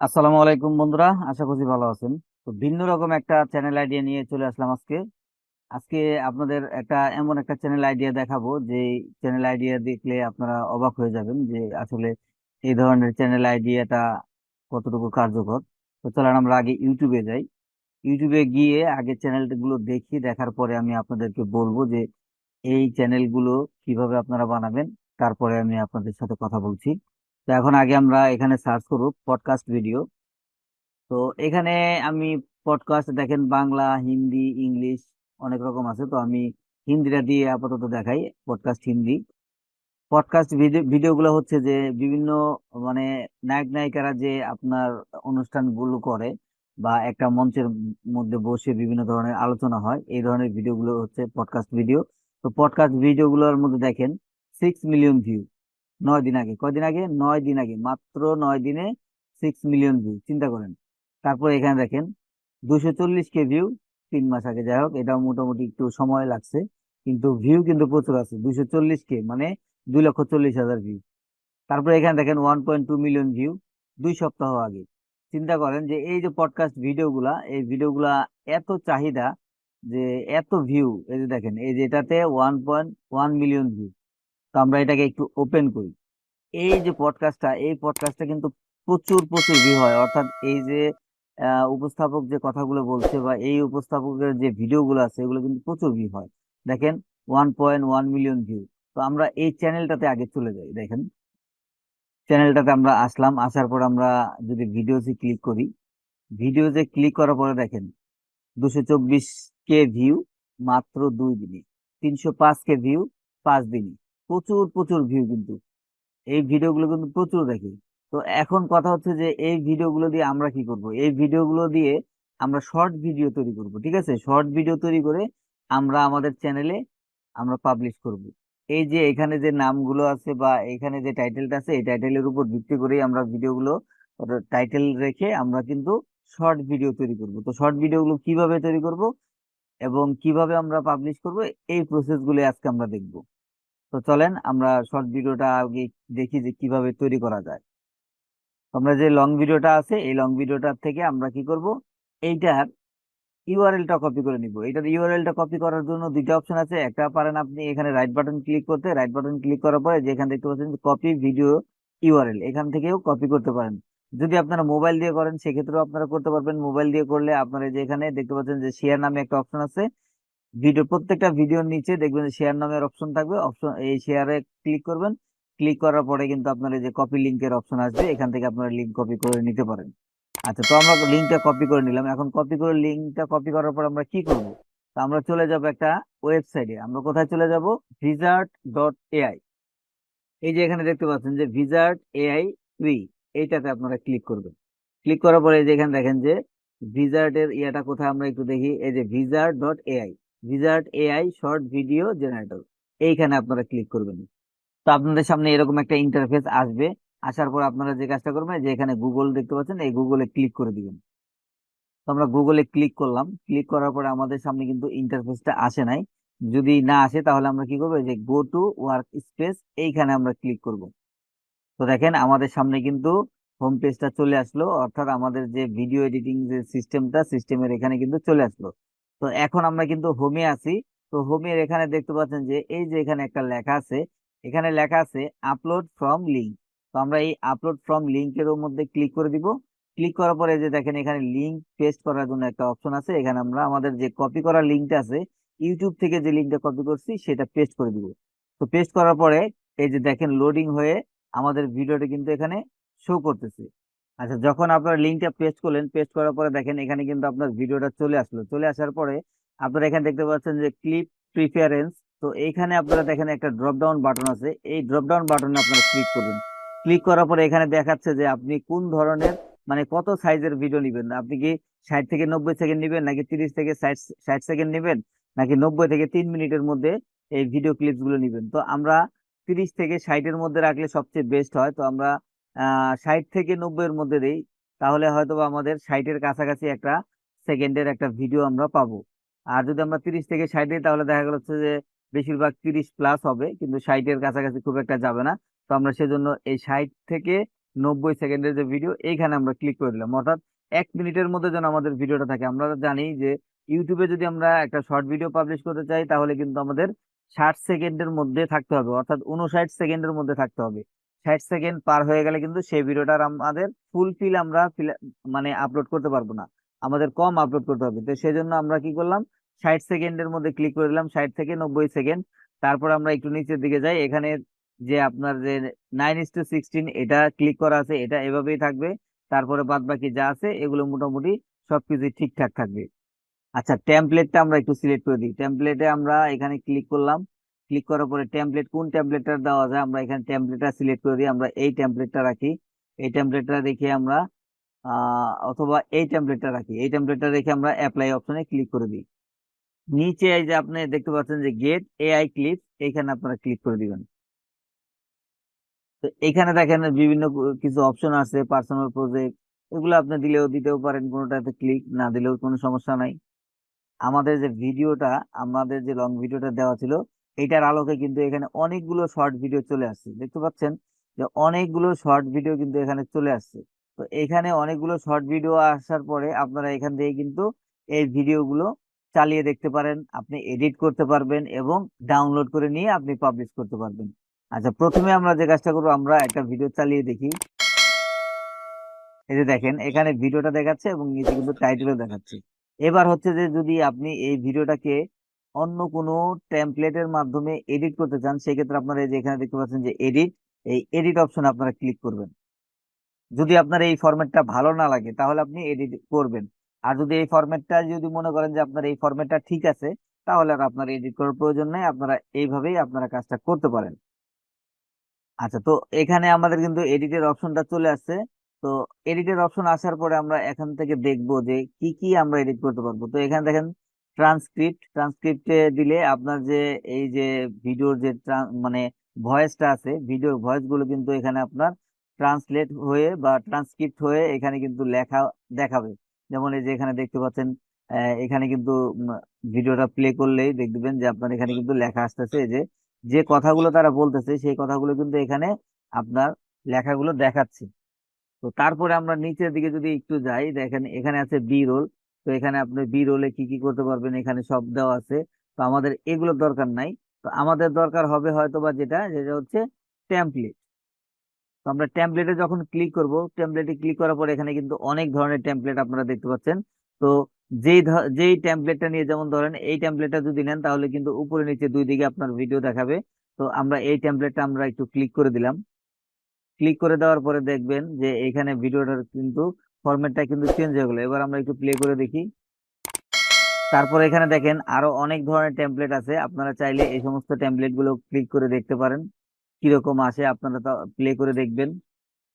আসসালামু আলাইকুম বন্ধুরা, আশা করছি ভালো আছেন। তো ভিন্ন রকম একটা চ্যানেল আইডিয়া নিয়ে চলে আসলাম আজকে। আজকে আপনাদের একটা এমন একটা চ্যানেল আইডিয়া দেখাবো, যে চ্যানেল আইডিয়া দেখলে আপনারা অবাক হয়ে যাবেন যে আসলে এই ধরনের চ্যানেল আইডিয়াটা কতটুকু কার্যকর। তো চলেন আমরা আগে ইউটিউবে যাই। ইউটিউবে গিয়ে আগে চ্যানেলগুলো দেখি, দেখার পরে আমি আপনাদেরকে বলব যে এই চ্যানেলগুলো কীভাবে আপনারা বানাবেন, তারপরে আমি আপনাদের সাথে কথা বলছি। তো এখন আগে আমরা এখানে সার্চ করব পডকাস্ট ভিডিও তো এখানে আমি পডকাস্ট দেখেন বাংলা, হিন্দি, ইংলিশ অনেক রকম আছে। তো আমি হিন্দিটা দিয়ে আপাতত দেখাই পডকাস্ট হিন্দি। পডকাস্ট ভিডিও ভিডিওগুলো হচ্ছে যে বিভিন্ন মানে নায়ক, নায়িকারা যে আপনার অনুষ্ঠানগুলো করে বা একটা মঞ্চের মধ্যে বসে বিভিন্ন ধরনের আলোচনা হয়, এই ধরনের ভিডিওগুলো হচ্ছে পডকাস্ট ভিডিও তো পডকাস্ট ভিডিওগুলোর মধ্যে দেখেন সিক্স মিলিয়ন ভিউ নয় দিন আগে কয়দিন আগে? নয় দিন আগে, মাত্র নয় দিনে সিক্স মিলিয়ন ভিউ চিন্তা করেন। তারপর এখানে দেখেন দুশো চল্লিশ কে ভিউ তিন মাস আগে, যাই হোক এটা মোটামুটি একটু সময় লাগছে, কিন্তু ভিউ কিন্তু প্রচুর আছে দুশো চল্লিশ কে মানে দুই লক্ষ চল্লিশ হাজার ভিউ তারপরে এখানে দেখেন one point two million view দুই সপ্তাহ আগে। চিন্তা করেন যে এই যে পডকাস্ট ভিডিওগুলা, এই ভিডিওগুলা এত চাহিদা যে এত ভিউ এই যে দেখেন, এই যে এটাতে one point one million view আমরা এটাকে একটু ওপেন করি। এই যে পডকাস্টটা এই পডকাস্টটা কিন্তু প্রচুর প্রচুর ভিউ হয়। অর্থাৎ এই যে উপস্থাপক যে কথাগুলো বলছে বা এই উপস্থাপকের যে ভিডিওগুলো আছে, এগুলো কিন্তু প্রচুর ভিউ হয়। দেখেন one point one million view তো আমরা এই চ্যানেলটাতে আগে চলে যাই, দেখেন। চ্যানেলটাতে আমরা আসলাম, আসার পর আমরা যদি ভিডিওসে ক্লিক করি ভিডিওতে ক্লিক করার পরে দেখেন, দুশো চব্বিশ কে ভিউ মাত্র দুই দিনে, তিনশো পাঁচ কে ভিউ পাঁচ দিনে। প্রচুর প্রচুর ভিউ কিন্তু। এই ভিডিওগুলো কিন্তু প্রচুর দেখি। তো এখন কথা হচ্ছে যে, এই ভিডিওগুলো দিয়ে আমরা কি করব? এই ভিডিওগুলো দিয়ে আমরা শর্ট ভিডিও তৈরি করব, ঠিক আছে? শর্ট ভিডিও তৈরি করে আমরা আমাদের চ্যানেলে আমরা পাবলিশ করব। এই যে এখানে যে নামগুলো আছে বা এখানে যে টাইটেলটা আছে, এই টাইটেলের উপর ভিত্তি করেই আমরা ভিডিওগুলো টাইটেল রেখে আমরা কিন্তু শর্ট ভিডিও তৈরি করব। তো শর্ট ভিডিওগুলো কীভাবে তৈরি করব এবং কীভাবে আমরা পাবলিশ করব, এই প্রসেসগুলো আজকে আমরা দেখব। তো চলেন আমরা শর্ট ভিডিওটা আগে দেখি যে কীভাবে তৈরি করা যায়। আমরা যে লং ভিডিওটা আছে, এই লং ভিডিওটার থেকে আমরা কি করব? এইটার ইউআরএলটা কপি করে নিব। এটার ইউআরএলটা কপি করার জন্য দুইটা অপশন আছে। একটা পারেন আপনি এখানে রাইট বাটন ক্লিক করতে। রাইট বাটন ক্লিক করার পরে যেখানে দেখতে পাচ্ছেন কপি ভিডিও ইউআরএল এখান থেকেও কপি করতে পারেন। যদি আপনারা মোবাইল দিয়ে করেন, সেক্ষেত্রেও আপনারা করতে পারবেন। মোবাইল দিয়ে করলে আপনারা যে এখানে দেখতে পাচ্ছেন যে শেয়ার নামে একটা অপশন আছে। ভিডিও, প্রত্যেকটা ভিডিওর নিচে দেখবেন শেয়ার নামের অপশন থাকবে। অপশন এই শেয়ারে ক্লিক করবেন। ক্লিক করার পরে কিন্তু আপনার এই যে কপি লিঙ্কের অপশন আসবে। এখান থেকে আপনারা লিঙ্ক কপি করে নিতে পারেন। আচ্ছা তো আমরা লিঙ্কটা কপি করে নিলাম। এখন কপি করে লিঙ্কটা কপি করার পর আমরা কি করব? তো আমরা চলে যাব একটা ওয়েবসাইটে আমরা কোথায় চলে যাব? ভিজার্ট ডট এআই এই যে এখানে দেখতে পাচ্ছেন যে ভিজার্ট এআই থ্রি এইটাতে আপনারা ক্লিক করবেন। ক্লিক করার পরে এই যে এখানে দেখেন যে ভিজার্টের ইয়েটা কোথায় আমরা একটু দেখি। এই যে Vizard dot AI Vizard AI short video generator এইখানে আপনারা ক্লিক করবেন। তো আপনাদের সামনে এরকম একটা ইন্টারফেস আসবে। আসার পর আপনারা যে কাজটা করবেন যে এখানে গুগল দেখতে পাচ্ছেন, এই গুগলে ক্লিক করে দিবেন। তো আমরা গুগলে ক্লিক করলাম। ক্লিক করার পরে আমাদের সামনে কিন্তু ইন্টারফেসটা আসে নাই। যদি না আসে, তাহলে আমরা কি করব যে গো টু ওয়ার্ক স্পেস এইখানে আমরা ক্লিক করব। তো দেখেন, আমাদের সামনে কিন্তু হোম পেজটা চলে আসলো। অর্থাৎ আমাদের যে ভিডিও এডিটিং যে সিস্টেমটা সিস্টেমের এখানে কিন্তু চলে আসলো। তো এখন আমরা কিন্তু হোমে আছি। তো হোমের এখানে দেখতে পাচ্ছেন যে, এই যে এখানে একটা লেখা আছে, এখানে লেখা আছে আপলোড ফ্রম লিঙ্ক তো আমরা এই আপলোড ফ্রম লিঙ্কের মধ্যে ক্লিক করে দিব। ক্লিক করার পরে যে দেখেন এখানে লিঙ্ক পেস্ট করার জন্য একটা অপশন আছে। এখানে আমরা আমাদের যে কপি করা লিঙ্কটা আছে ইউটিউব থেকে যে লিঙ্কটা কপি করছি, সেটা পেস্ট করে দিব। তো পেস্ট করার পরে এই যে দেখেন লোডিং হয়ে আমাদের ভিডিওটা কিন্তু এখানে শো করতেছে। আচ্ছা যখন আপনার লিঙ্কটা পেস্ট করলেন পেস্ট করার পরে দেখেন এখানে কিন্তু আপনার ভিডিওটা চলে আসলো। চলে আসার পরে আপনারা এখানে দেখতে পাচ্ছেন যে ক্লিপ প্রিফারেন্স তো এইখানে আপনারা দেখেন একটা ড্রপ ডাউন বাটন আছে। এই ড্রপ ডাউন বাটনে আপনারা ক্লিক করবেন ক্লিক করার পরে এখানে দেখাচ্ছে যে আপনি কোন ধরনের মানে কত সাইজের ভিডিও নেবেন? আপনি কি ষাট থেকে নব্বই সেকেন্ড নেবেন, নাকি তিরিশ থেকে ষাট সেকেন্ড নেবেন, নাকি নব্বই থেকে তিন মিনিটের মধ্যে এই ভিডিও ক্লিপসগুলো নেবেন? তো আমরা তিরিশ থেকে ষাটের মধ্যে রাখলে সবচেয়ে বেস্ট হয়। তো আমরা ষাট থেকে নব্বইয়ের মধ্যে দেই, তাহলে হয়তো আমাদের ষাটের কাছাকাছি একটা সেকেন্ডের একটা ভিডিও আমরা পাবো। আর যদি আমরা তিরিশ থেকে ষাট দিই, তাহলে দেখা গেল হচ্ছে যে বেশিরভাগ তিরিশ প্লাস হবে, কিন্তু ষাটের কাছাকাছি খুব একটা যাবে না। তো আমরা সেজন্য এই ষাট থেকে নব্বই সেকেন্ডের যে ভিডিও, এইখানে আমরা ক্লিক করে দিলাম। অর্থাৎ এক মিনিটের মধ্যে যেন আমাদের ভিডিওটা থাকে। আমরা জানি যে ইউটিউবে যদি আমরা একটা শর্ট ভিডিও পাবলিশ করতে চাই, তাহলে কিন্তু আমাদের ষাট সেকেন্ডের মধ্যে থাকতে হবে। অর্থাৎ উনষাট সেকেন্ডের মধ্যে থাকতে হবে। ষাট সেকেন্ড পার হয়ে গেলে কিন্তু সেই ভিডিওটার আমাদের ফুলফিল আমরা মানে আপলোড করতে পারব না। আমাদের কম আপলোড করতে হবে। তো সেজন্য আমরা কি করলাম, ষাট সেকেন্ডের মধ্যে ক্লিক করে দিলাম, ষাট থেকে নব্বই সেকেন্ড। তারপর আমরা একটু নিচের দিকে যাই। এখানে যে আপনার যে নাইন ইস টু সিক্সটিন এটা ক্লিক করা আছে, এটা এভাবেই থাকবে। তারপরে বাদ বাকি যা আছে, এগুলো মোটামুটি সবকিছু ঠিকঠাক থাকবে। আচ্ছা টেমপ্লেটটা আমরা একটু সিলেক্ট করে দিই। টেমপ্লেটে আমরা এখানে ক্লিক করলাম। ক্লিক করার পরে টেমপ্লেট কোন টেমপ্লেটটা দেওয়া যায় আমরা এখানে টেমপ্লেটটা সিলেক্ট করে দিই আমরা এই টেমপ্লেটটা রাখি। এই টেমপ্লেটটা রেখে আমরা অথবা এই টেমপ্লেটটা রাখি। এই টেমপ্লেটটা রেখে আমরা অ্যাপ্লাই অপশনে ক্লিক করে দিই। নিচে এই যে আপনি দেখতে পাচ্ছেন যে গেট এআই ক্লিপ এইখানে আপনারা ক্লিক করে দিবেন। তো এখানে দেখেন বিভিন্ন কিছু অপশন আছে পার্সোনাল প্রজেক্ট এগুলো আপনি দিলেও দিতেও পারেন, কোনোটাতে ক্লিক না দিলেও কোনো সমস্যা নাই। আমাদের যে ভিডিওটা আমাদের যে লং ভিডিওটা দেওয়া ছিল এটার আলোকে কিন্তু এখানে অনেকগুলো শর্ট ভিডিও চলে আসছে। দেখতে পাচ্ছেন যে অনেকগুলো শর্ট ভিডিও কিন্তু এখানে চলে আসছে। তো এখানে অনেকগুলো শর্ট ভিডিও আসার পরে আপনারা এখান থেকে কিন্তু এই ভিডিওগুলো চালিয়ে দেখতে পারেন, আপনি এডিট করতে পারবেন এবং ডাউনলোড করে নিয়ে আপনি পাবলিশ করতে পারবেন। আচ্ছা প্রথমে আমরা যে কাজটা করব, আমরা একটা ভিডিও চালিয়ে দেখি। এই যে দেখেন, এখানে ভিডিওটা দেখাচ্ছে এবং নিচে কিন্তু টাইটেলও দেখাচ্ছে। এবার হচ্ছে যে যদি আপনি এই ভিডিওটাকে অন্য কোনো টেমপ্লেটের মাধ্যমে এডিট করতে চান, সেক্ষেত্রে আপনারা এই যে এখানে দেখতে পাচ্ছেন যে এডিট এই এডিট অপশনে আপনারা ক্লিক করবেন। যদি আপনার এই ফরম্যাটটা ভালো না লাগে, তাহলে আপনি এডিট করবেন। আর যদি এই ফরম্যাটটা যদি মনে করেন যে আপনার এই ফরম্যাটটা ঠিক আছে, তাহলে আর আপনার এডিট করার প্রয়োজন নেই, আপনারা এইভাবেই আপনারা কাজটা করতে পারেন। আচ্ছা তো এখানে আমাদের কিন্তু এডিটের অপশনটা চলে আসছে। তো এডিটের অপশন আসার পরে আমরা এখান থেকে দেখব যে কি কি আমরা এডিট করতে পারব। তো এখানে দেখেন ট্রান্সক্রিপ্ট ট্রান্সক্রিপ্টে দিলে আপনার যে এই যে ভিডিওর যে মানে ভয়েসটা আছে, ভিডিওর ভয়েসগুলো কিন্তু এখানে আপনার ট্রান্সলেট হয়ে বা ট্রান্সক্রিপ্ট হয়ে এখানে কিন্তু লেখা, দেখাবে। যেমন এই যে এখানে দেখতে পাচ্ছেন এখানে কিন্তু ভিডিওটা প্লে করলেই দেখবেন যে আপনার এখানে কিন্তু লেখা আসতেছে যে যে কথাগুলো তারা বলতেছে সেই কথাগুলো কিন্তু এখানে আপনার লেখাগুলো দেখাচ্ছে। তো তারপরে আমরা নিচের দিকে যদি একটু যাই, দেখেন এখানে আছে বি রোল তো এখানে আপনি বি রোলে কি কি করতে পারবেন? এখানে সব দেওয়া আছে। তো আমাদের এগুলোর দরকার নাই। তো আমাদের দরকার হবে হয়তো বা যেটা যেটা হচ্ছে টেমপ্লেট তো আমরা টেমপ্লেটে যখন ক্লিক করব টেমপ্লেটে ক্লিক করার পর এখানে কিন্তু অনেক ধরনের টেমপ্লেট আপনারা দেখতে পাচ্ছেন। তো যেই যেই টেমপ্লেটটা নিয়ে যেমন ধরেন, এই টেমপ্লেটটা যদি নেন, তাহলে কিন্তু উপরে নিচে দুই দিকে আপনার ভিডিও দেখাবে। তো আমরা এই টেমপ্লেটটা আমরা একটু ক্লিক করে দিলাম। ক্লিক করে দেওয়ার পরে দেখবেন যে এখানে ভিডিওটার কিন্তু ফরম্যাটটা কিন্তু চেঞ্জ হয়ে গেলো। এবার আমরা একটু প্লে করে দেখি। তারপর এখানে দেখেন আরও অনেক ধরনের টেমপ্লেট আছে। আপনারা চাইলে এই সমস্ত টেমপ্লেটগুলো ক্লিক করে দেখতে পারেন। কীরকম আসে আপনারা প্লে করে দেখবেন।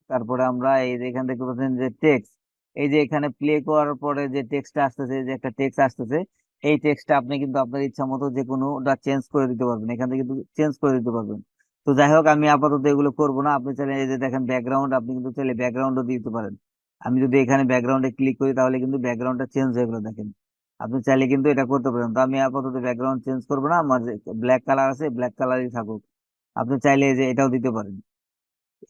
তারপরে আমরা এই যে এখানে দেখতে পাচ্ছেন যে টেক্সট এই যে এখানে প্লে করার পরে যে টেক্সটটা আসতেছে, যে একটা টেক্সট আসতেছে, এই টেক্সটটা আপনি কিন্তু আপনার ইচ্ছা মতো যে কোনোটা চেঞ্জ করে দিতে পারবেন। এখান থেকে কিন্তু চেঞ্জ করে দিতে পারবেন। তো যাই হোক, আমি আপাতত এগুলো করব না। আপনি চাইলে এই যে দেখেন ব্যাকগ্রাউন্ড আপনি কিন্তু চাইলে ব্যাকগ্রাউন্ডও দিতে পারেন। আমি যদি এখানে ব্যাকগ্রাউন্ডে ক্লিক করি, তাহলে কিন্তু ব্যাকগ্রাউন্ডটা চেঞ্জ হয়ে গেলো, দেখেন। আপনি চাইলে কিন্তু এটা করতে পারেন। তো আমি আপাতত ব্যাকগ্রাউন্ড চেঞ্জ করব না, আমার ব্ল্যাক কালার আছে ব্ল্যাক কালারই থাকুক। আপনি চাইলে যে এটাও দিতে পারেন।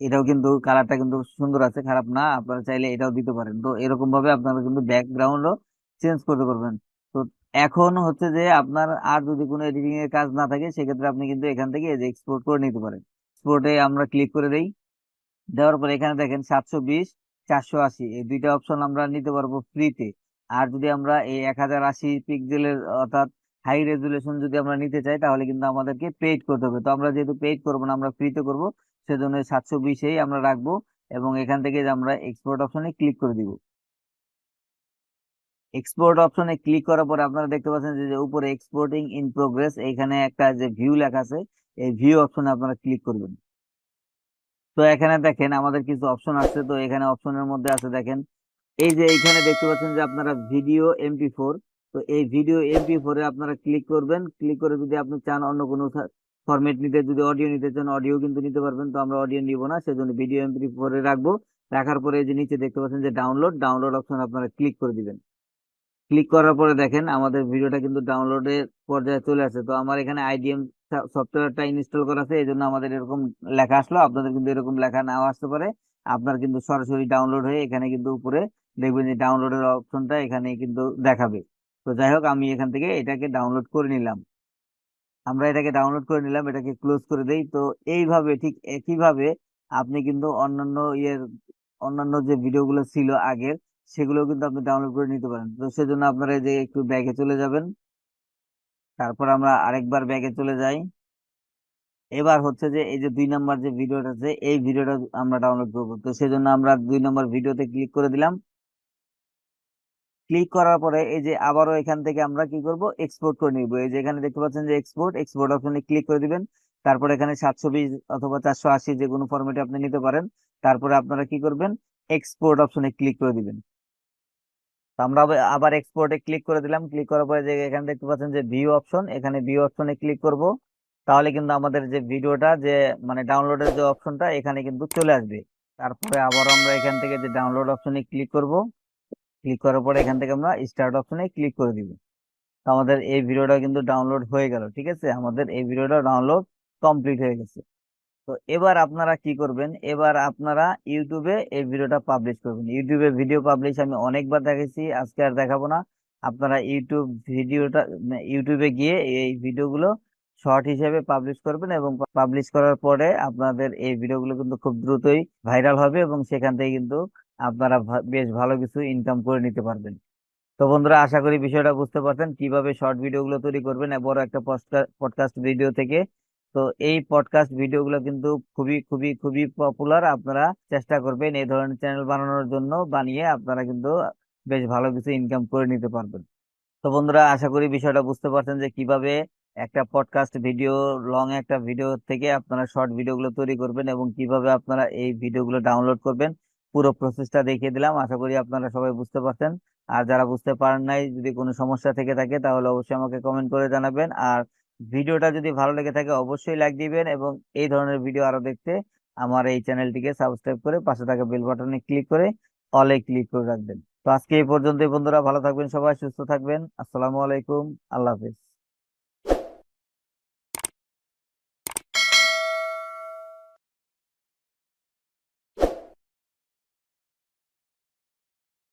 এটাও কিন্তু কালারটা কিন্তু সুন্দর আছে, খারাপ না, আপনারা চাইলে এটাও দিতে পারেন। তো এরকম ভাবে আপনারা কিন্তু ব্যাকগ্রাউন্ডও চেঞ্জ করতে পারবেন। তো এখন হচ্ছে যে আপনার আর যদি কোনো এডিটিং এর কাজ না থাকে, সেক্ষেত্রে আপনি কিন্তু এখান থেকে যে এক্সপোর্ট করে নিতে পারেন। এক্সপোর্টে আমরা ক্লিক করে দেই। দেওয়ার পরে এখানে দেখেন সাতশো বিশ চারশো আশি, এই দুইটা অপশন আমরা নিতে পারব ফ্রিতে আর যদি আমরা এই এক হাজার আশি পিক্সেলের অর্থাৎ হাই রেজুলেশন যদি আমরা নিতে চাই, তাহলে কিন্তু আমাদেরকে পেইড করতে হবে। তো আমরা যেহেতু পেইড করব না, আমরা ফ্রিতে করব, সেজন্য সাতশো বিশেই আমরা রাখব এবং এখান থেকে আমরা এক্সপোর্ট অপশনে ক্লিক করে দিব। এক্সপোর্ট অপশনে ক্লিক করার পরে আপনারা দেখতে পাচ্ছেন যে উপরে এক্সপোর্টিং ইন প্রোগ্রেস এখানে একটা যে ভিউ লেখা আছে, এই ভিউ অপশনে আপনারা ক্লিক করবেন। তো এখানে দেখেন আমাদের কিছু অপশন আছে। তো এখানে অপশনের মধ্যে আছে দেখেন, এই যে এখানে দেখতে পাচ্ছেন যে আপনারা ভিডিও এমপি ফোর তো এই ভিডিও এমপি ফোরে আপনারা ক্লিক করবেন। ক্লিক করে যদি আপনি চান অন্য কোনো ফরম্যাট নিতে, যদি অডিও নিতে চান অডিও কিন্তু নিতে পারবেন। তো আমরা অডিও নিব না, সেজন্য ভিডিও এমপি ফোরে রাখব। রাখার পরে এই যে নিচে দেখতে পাচ্ছেন যে ডাউনলোড ডাউনলোড অপশন আপনারা ক্লিক করে দিবেন। ক্লিক করার পরে দেখেন আমাদের ভিডিওটা কিন্তু ডাউনলোডের পর্যায়ে চলে আসে তো আমার এখানে আইডিএম সফটওয়্যারটা ইনস্টল করা আছে এই জন্য আমাদের এরকম লেখা আসলো। আপনাদের কিন্তু এরকম লেখা নাও আসতে পারে। আপনার কিন্তু সরাসরি ডাউনলোড হয়ে এখানে কিন্তু উপরে দেখবেন যে ডাউনলোডের অপশনটা এখানে কিন্তু দেখাবে। তো যাই হোক, আমি এখান থেকে এটাকে ডাউনলোড করে নিলাম। আমরা এটাকে ডাউনলোড করে নিলাম, এটাকে ক্লোজ করে দেই। তো এইভাবে, ঠিক একইভাবে আপনি কিন্তু অন্যান্য ইয়ের, অন্যান্য যে ভিডিওগুলো ছিল আগের সেগুলো কিন্তু আপনি ডাউনলোড করে নিতে পারেন। তো সেজন্য আপনারা যে একটু ব্যাগে চলে যাবেন। তারপর আমরা আরেকবার ব্যাগে চলে যাই। এবার হচ্ছে যে এই যে দুই নাম্বার যে ভিডিওটা আছে, এই ভিডিওটা আমরা ডাউনলোড করব। তো সেজন্য আমরা দুই নাম্বার ভিডিওতে ক্লিক করে দিলাম। ক্লিক করার পরে এই যে আবারও এখান থেকে আমরা কি করব? এক্সপোর্ট করে নিব। এই যে এখানে দেখতে পাচ্ছেন যে এক্সপোর্ট এক্সপোর্ট অপশনে ক্লিক করে দিবেন। তারপর এখানে সাতশো বিশ অথবা চারশো আশি যে কোনো ফরম্যাটে আপনি নিতে পারেন। তারপরে আপনারা কি করবেন? এক্সপোর্ট অপশনে ক্লিক করে দিবেন। আমরা আবার এক্সপোর্টে ক্লিক করে দিলাম। ক্লিক করার পরে যে এখানে দেখতে পাচ্ছেন যে ভিউ অপশন এখানে ভিউ অপশনে ক্লিক করব। তাহলে কিন্তু আমাদের যে ভিডিওটা, যে মানে ডাউনলোডের যে অপশনটা এখানে কিন্তু চলে আসবে। তারপরে আবার আমরা এখান থেকে যে ডাউনলোড অপশনে ক্লিক করব ক্লিক করার পরে এখান থেকে আমরা স্টার্ট অপশনে ক্লিক করে দিব। তো আমাদের এই ভিডিওটা কিন্তু ডাউনলোড হয়ে গেল, ঠিক আছে? আমাদের এই ভিডিওটা ডাউনলোড কমপ্লিট হয়ে গেছে। তো এবার আপনারা কি করবেন? এবার আপনারা ইউটিউবে এই ভিডিওটা পাবলিশ করবেন। ইউটিউবে ভিডিও পাবলিশ আমি অনেকবার দেখেছি, আজকে আর দেখাবো না। আপনারা ইউটিউব ভিডিওটা ইউটিউবে গিয়ে এই ভিডিওগুলো শর্ট হিসেবে পাবলিশ করবেন এবং পাবলিশ করার পরে আপনাদের এই ভিডিওগুলো কিন্তু খুব দ্রুতই ভাইরাল হবে এবং সেখান থেকে কিন্তু আপনারা বেশ ভালো কিছু ইনকাম করে নিতে পারবেন। তো বন্ধুরা, আশা করি বিষয়টা বুঝতে পারছেন। কীভাবে শর্ট ভিডিওগুলো তৈরি করবেন বড় একটা পডকাস্ট ভিডিও থেকে। তো এই পডকাস্ট ভিডিওগুলো কিন্তু খুবই খুবই খুবই পপুলার আপনারা চেষ্টা করবেন এই ধরনের চ্যানেল বানানোর জন্য। বানিয়ে আপনারা কিন্তু বেশ ভালো কিছু ইনকাম করে নিতে পারবেন। তো বন্ধুরা, আশা করি বিষয়টা বুঝতে পারছেন যে কীভাবে একটা পডকাস্ট ভিডিও লং একটা ভিডিও থেকে আপনারা শর্ট ভিডিওগুলো তৈরি করবেন এবং কীভাবে আপনারা এই ভিডিওগুলো ডাউনলোড করবেন। পুরো প্রসেসটা দেখিয়ে দিলাম। আশা করি আপনারা সবাই বুঝতে পারছেন। আর যারা বুঝতে পারেন নাই, যদি কোনো সমস্যা থেকে থাকে, তাহলে অবশ্যই আমাকে কমেন্ট করে জানাবেন। আর ভিডিওটা যদি ভালো লেগে থাকে অবশ্যই লাইক দিবেন এবং এই ধরনের ভিডিও আরও দেখতে আমার এই চ্যানেলটিকে সাবস্ক্রাইব করে পাশে থাকা বেল বাটনে ক্লিক করে অলে ক্লিক করে রাখবেন। তো আজকে এই পর্যন্তই বন্ধুরা, ভালো থাকবেন সবাই, সুস্থ থাকবেন। আসসালামু আলাইকুম, আল্লাহ হাফেজ।